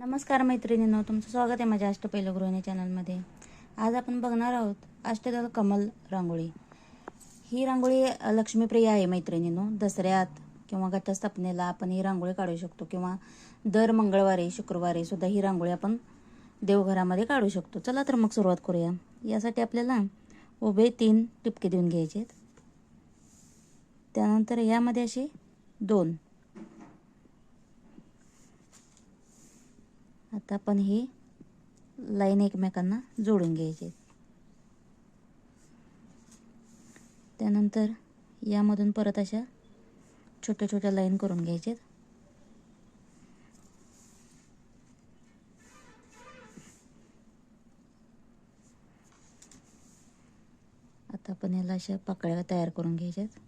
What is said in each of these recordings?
नमस्कार मैत्रिणींनो तुमचं स्वागत आहे माझ्या अष्टपैल गृहिणी चॅनलमध्ये. आज आपण बघणार आहोत अष्टदल कमल रांगोळी. ही रांगोळी लक्ष्मीप्रिय आहे मैत्रिणींनो. दसऱ्यात किंवा घटस्थापनेला आपण ही रांगोळी काढू शकतो किंवा दर मंगळवारी शुक्रवारी सुद्धा ही रांगोळी आपण देवघरामध्ये काढू शकतो. चला तर मग सुरुवात करूया. यासाठी आपल्याला उभे तीन टिपके देऊन घ्यायचे आहेत त्यानंतर यामध्ये असे दोन आता आपण ही लाईन एकमेकांना जोडून घ्यायची. त्यानंतर यामधून परत अशा छोट्या छोट्या लाईन करून घ्यायच्यात आता आपण याला अशा पाकळ्या तयार करून घ्यायच्यात.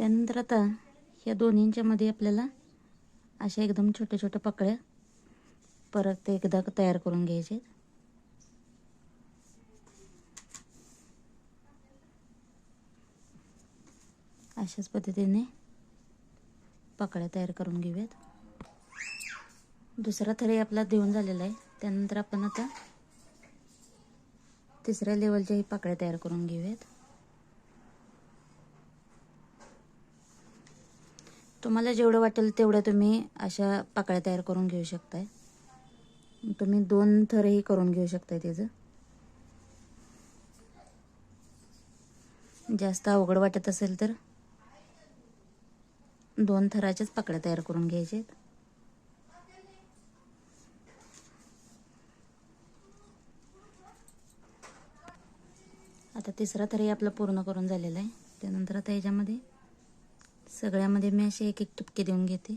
त्यानंतर आता ह्या दोन्हींच्यामध्ये आपल्याला अशा एकदम छोट्या छोट्या पकड्या परत एकदा तयार करून घ्यायचे. अशाच पद्धतीने पकड्या तयार करून घेऊयात. दुसरा थरी आपला देऊन झालेला आहे. त्यानंतर आपण आता तिसऱ्या लेवलच्या ही पाकळ्या तयार करून घेऊयात. तुम्हाला जेवढं वाटेल तेवढं तुम्ही अशा पाकळ्या तयार करून घेऊ शकताय. तुम्ही दोन थरही करून घेऊ शकताय त्याचं. जास्त अवघड वाटत असेल तर दोन थराच्याच पाकळ्या तयार करून घ्यायच्या आहेत आता तिसरा थरही आपला पूर्ण करून झालेला आहे. त्यानंतर आता याच्यामध्ये सगळ्यामध्ये मी असे एक एक टिपके देऊन घेते.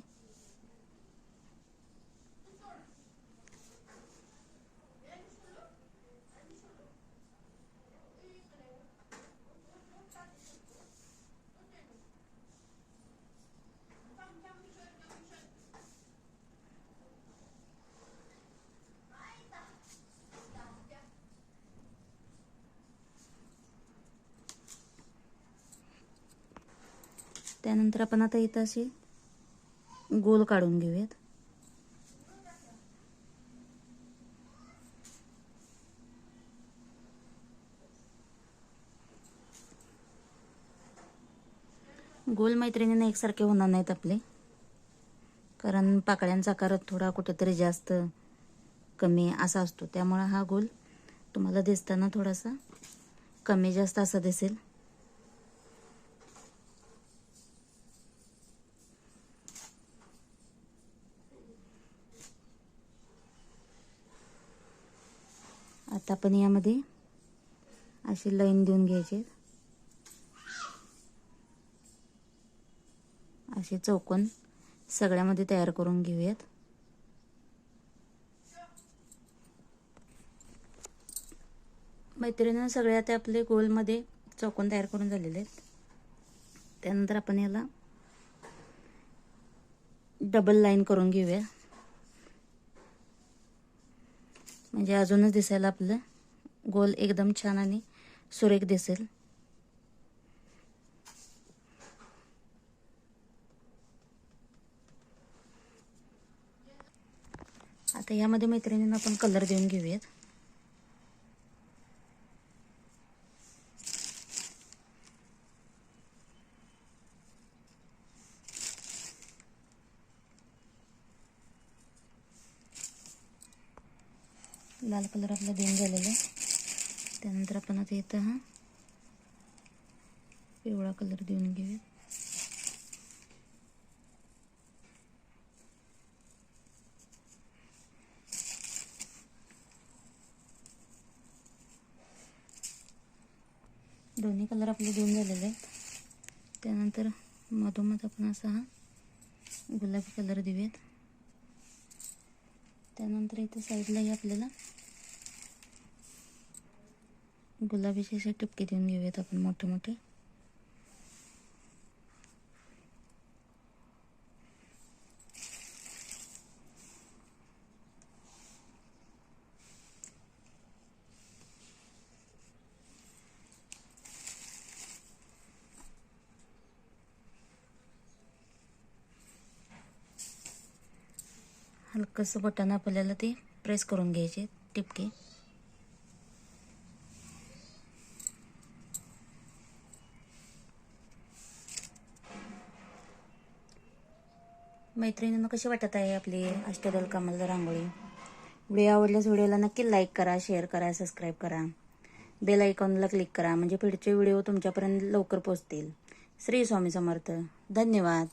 त्यानंतर आपण आता इथं असे गोल काढून घेऊयात. गोल मैत्रिणीने एकसारखे होणार नाहीत आपले. कारण पाकळ्यांचा आकार थोडा कुठेतरी जास्त कमी असा असतो. त्यामुळं हा गोल तुम्हाला दिसताना थोडासा कमी जास्त असा दिसेल. आता आपण यामध्ये अशी लाईन देऊन घ्यायचे असे चौकोन सगळ्यामध्ये तयार करून घेऊयात. मैत्रिणीनं सगळ्या त्या आपले गोलमध्ये चौकोन तयार करून झालेले आहेत. त्यानंतर आपण याला डबल लाईन करून घेऊया. म्हणजे अजूनच दिसायला आपलं. गोल एकदम छान आणि सुरेख दिसेल. आता यामध्ये मैत्रिणींना आपण कलर देऊन घेऊयात. लाल कलर आपला देऊन झालेला आहे. त्यानंतर आपण आता इथं हा पिवळा कलर देऊन घेऊया. दोन्ही कलर आपले देऊन झालेले आहेत. त्यानंतर मधोमध आपण असा हा गुलाबी कलर देऊयात. त्यानंतर इथं साईडलाही आपल्याला गुलाबीचे असे टिपके देऊन घेऊयात आपण मोठे मोठे. हलकंसं बटन आपल्याला ते प्रेस करून घ्यायचे टिपके. मैत्रिणींना कशी वाटत आहे आपली अष्टदल कमल रांगोळी व्हिडिओ आवडल्यास व्हिडिओला नक्की लाईक करा शेअर करा सबस्क्राईब करा. बेल आयकॉनला क्लिक करा म्हणजे पुढचे व्हिडिओ तुमच्यापर्यंत लवकर पोचतील श्री स्वामी समर्थ. धन्यवाद.